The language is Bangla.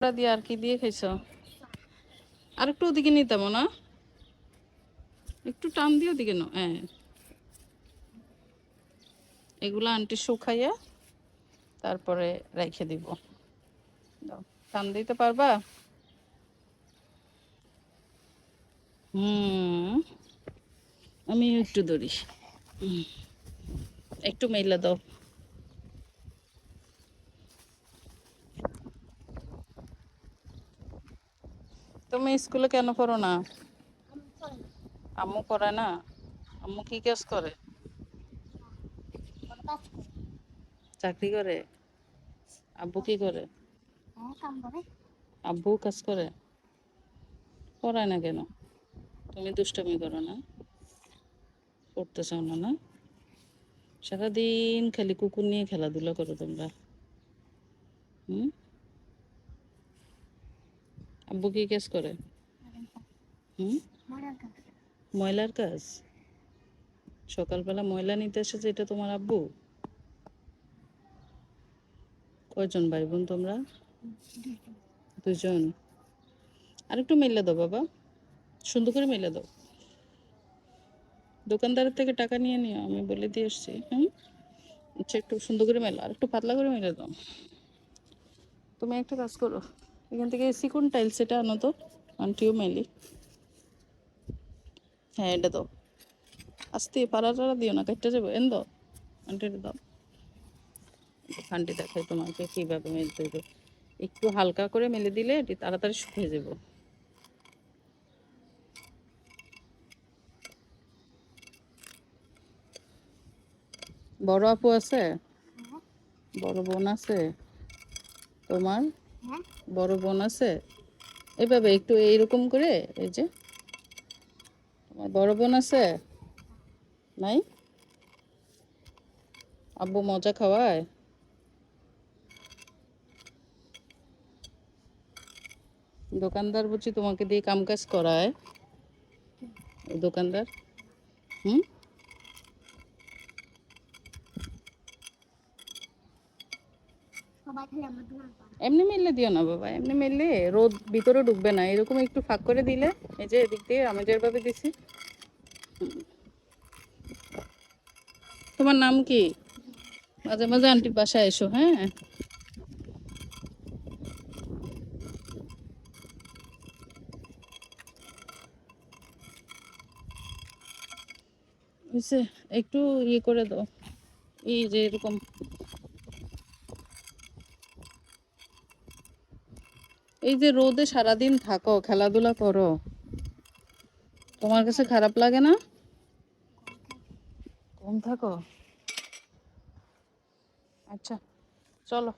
ওটা দিয়ে আর কি দিয়ে খাইছ? আর একটু ওদিকে নিতাম না? একটু টান দিয়ে ওদিকে নো হ্যাঁ। এগুলো আন্টি শুকাইয়া তারপরে রেখে দিব। টান দিতে পারবা? হুম আমি একটু ধরি। একটু মেলে দাও। তুমি স্কুলে কেন পড়ো না? আম্মু করে না? আম্মু কি কাজ করে? চাকরি করে? আব্বু কি করে? আব্বু কাজ করে? পড়ায় না কেন? তুমি দুষ্টামি করো না? পড়তে চাও না না? সারাদিন খালি কুকুর নিয়ে খেলাধুলা করো তোমরা। হুম? আব্বু কি কাজ করে? হুম? ময়লার কাজ। সকালবেলা ময়লা নিতে এসেছে এটা তোমার আব্বু? কয়জন ভাই বোন তোমরা? দুজন আর একটু মেলে দাও বাবা। সুন্দর করে মেলে দাও। দোকানদারের থেকে টাকা নিয়ে নিও আমি বলে দিয়ে এসছি হুম? আচ্ছা একটু সুন্দর করে মেলো আর একটু পাতলা করে মেলে দাও। তুমি একটা কাজ করো। এখান থেকে সিকুন টাইলস এটা আনো তো আন্টিও মেলি। হ্যাঁ এটা দাও। আস্তে পাড়া টাড়া দিও না কাটতে যাব। এন দাও আন্টিটা দাও। আন্টি দেখাই তোমাকে কীভাবে মেলতে হবে। একটু হালকা করে মেলে দিলে এটি তাড়াতাড়ি শুকিয়ে যাব। বড় আপু আছে? বড় বোন আছে? তোমার? বড় বোন আছে? এভাবে একটু এইরকম করে, এই যে। তোমার বড় বোন আছে? নাই? আব্বু মজা খাওয়ায়? দোকানদার বুঝি তোমাকে দিয়ে কাম কাজ করায়। দোকানদার? হুম? এমনি মিললে দিও না বাবা, এমনি মিললে রোদ ভিতরে ঢুকবে না, এরকম একটু ফাঁক করে দিলে, এই যে এদিক দিয়ে আমি যেভাবে দিছি। তোমার নাম কি? মাঝে মাঝে আন্টির বাসায় এসো হ্যাঁ? একটু ইয়ে করে দাও। এই যে এরকম এই যে রোদে সারাদিন থাকো খেলাধুলা করো। তোমার কাছে খারাপ লাগে না? কম থাকো। আচ্ছা চলো।